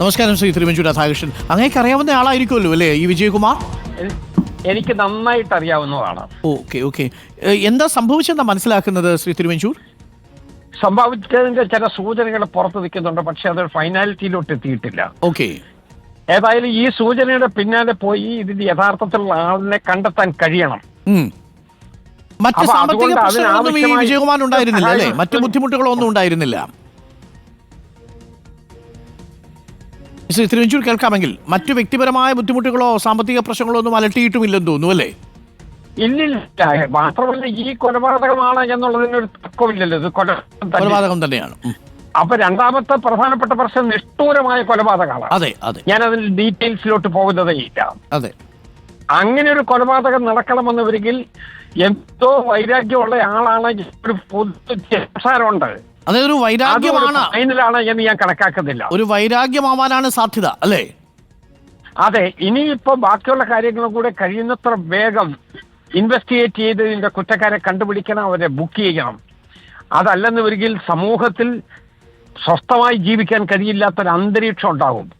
നമസ്കാരം ശ്രീ തിരുവഞ്ചൂർ രാധാകൃഷ്ണൻ. അങ്ങേക്ക് അറിയാവുന്ന ആളായിരിക്കുമല്ലോ അല്ലേ ഈ വിജയകുമാർ? എനിക്ക് നന്നായിട്ട് അറിയാവുന്നതാണ് ഓക്കെ ഓക്കെ. എന്താ സംഭവിച്ചെന്നാ മനസ്സിലാക്കുന്നത് ശ്രീ തിരുവഞ്ചൂർ? സംഭവിച്ചതിന്റെ ചില സൂചനകൾ പുറത്തു നിൽക്കുന്നുണ്ട് പക്ഷെ അത് ഫൈനാലിറ്റിയിലോട്ട് എത്തിയിട്ടില്ല. ഓക്കെ. ഏതായാലും ഈ സൂചനയുടെ പിന്നാലെ പോയി ഇതിന്റെ യഥാർത്ഥത്തിലുള്ള ആളിനെ കണ്ടെത്താൻ കഴിയണം. മറ്റ് സാമ്പത്തിക പ്രശ്നങ്ങളൊന്നും ഈ വിജയകുമാർ ഉണ്ടായിരുന്നില്ല അല്ലേ? മറ്റു ബുദ്ധിമുട്ടുകളൊന്നും ഉണ്ടായിരുന്നില്ല. തിരുവഞ്ചൂർ കേൾക്കാമെങ്കിൽ മറ്റു വ്യക്തിപരമായ ബുദ്ധിമുട്ടുകളോ സാമ്പത്തിക പ്രശ്നങ്ങളോ ഒന്നും അലട്ടിയിട്ടുമില്ലെന്ന് തോന്നുന്നു അല്ലേ? ഇല്ലില്ല. മാത്രമല്ല ഈ കൊലപാതകമാണ് എന്നുള്ളതിനൊരു തർക്കമില്ലല്ലോ. ഇത് കൊലപാതകം തന്നെ. കൊലപാതകം തന്നെയാണ്. അപ്പൊ രണ്ടാമത്തെ പ്രധാനപ്പെട്ട പ്രശ്നം നിഷ്ഠൂരമായ കൊലപാതകമാണ്. അതെ അതെ. ഞാൻ അതിന്റെ ഡീറ്റെയിൽസിലോട്ട് പോകുന്നതേ ഇല്ല. അതെ. അങ്ങനെ ഒരു കൊലപാതകം നടക്കണമെന്നവരെങ്കിൽ എന്തോ വൈരാഗ്യമുള്ള ആളാണ് ഒരു പൊതു സംസാരമുണ്ട് അതൊരു വൈരാഗ്യമാണ്. ഫൈനലാണ് എന്ന് ഞാൻ കണക്കാക്കുന്നില്ല. ഒരു വൈരാഗ്യമാവാനാണ് സാധ്യത അല്ലേ? അതെ ഇനിയിപ്പോ ബാക്കിയുള്ള കാര്യങ്ങളും കൂടെ കഴിയുന്നത്ര വേഗം ഇൻവെസ്റ്റിഗേറ്റ് ചെയ്ത് ഇതിന്റെ കുറ്റക്കാരെ കണ്ടുപിടിക്കണം അവരെ ബുക്ക് ചെയ്യണം. അതല്ലെന്ന് വരികിൽ സമൂഹത്തിൽ സ്വസ്ഥമായി ജീവിക്കാൻ കഴിയില്ലാത്തൊരു അന്തരീക്ഷം ഉണ്ടാകും.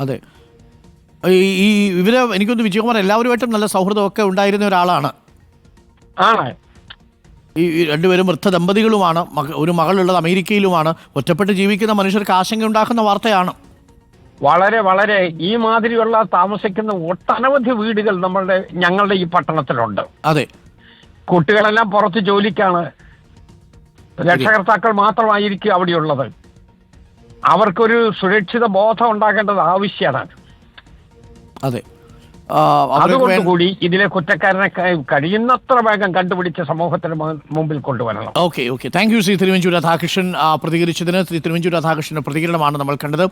അതെ. ഈ ഇവർ എനിക്കൊന്ന് വിജയകുമാർ എല്ലാവരുമായിട്ടും നല്ല സൗഹൃദമൊക്കെ ഉണ്ടായിരുന്ന ഒരാളാണ്. ആണ്. ഈ രണ്ടുപേരും വൃദ്ധ ദമ്പതികളുമാണ്. ഒരു മകളുള്ളത് അമേരിക്കയിലുമാണ്. ഒറ്റപ്പെട്ട് ജീവിക്കുന്ന മനുഷ്യർക്ക് ആശങ്ക ഉണ്ടാക്കുന്ന വാർത്തയാണ്. വളരെ വളരെ ഈ മാതിരിയുള്ള താമസിക്കുന്ന ഒട്ടനവധി വീടുകൾ നമ്മളുടെ ഞങ്ങളുടെ ഈ പട്ടണത്തിലുണ്ട്. അതെ. കുട്ടികളെല്ലാം പുറത്ത് ജോലിക്കാണ്. രക്ഷകർത്താക്കൾ മാത്രമായിരിക്കും അവിടെയുള്ളത്. അവർക്കൊരു സുരക്ഷിത ബോധം ഉണ്ടാകേണ്ടത് ആവശ്യമാണ്. അതെ. അതുകൊണ്ടുകൂടി അതുകൊണ്ട് കൂടി ഇതിലെ കുറ്റക്കാരനെ കഴിയുന്നത്ര വേഗം കണ്ടുപിടിച്ച് സമൂഹത്തിന് മുമ്പിൽ കൊണ്ടുവരണം. Okay okay. Thank you Shri Thiruvanchoor Radhakrishnan. പ്രതികരിച്ചതിന് Shri Thiruvanchoor രാധാകൃഷ്ണന്റെ പ്രതികരണമാണ് നമ്മൾ കണ്ടത്.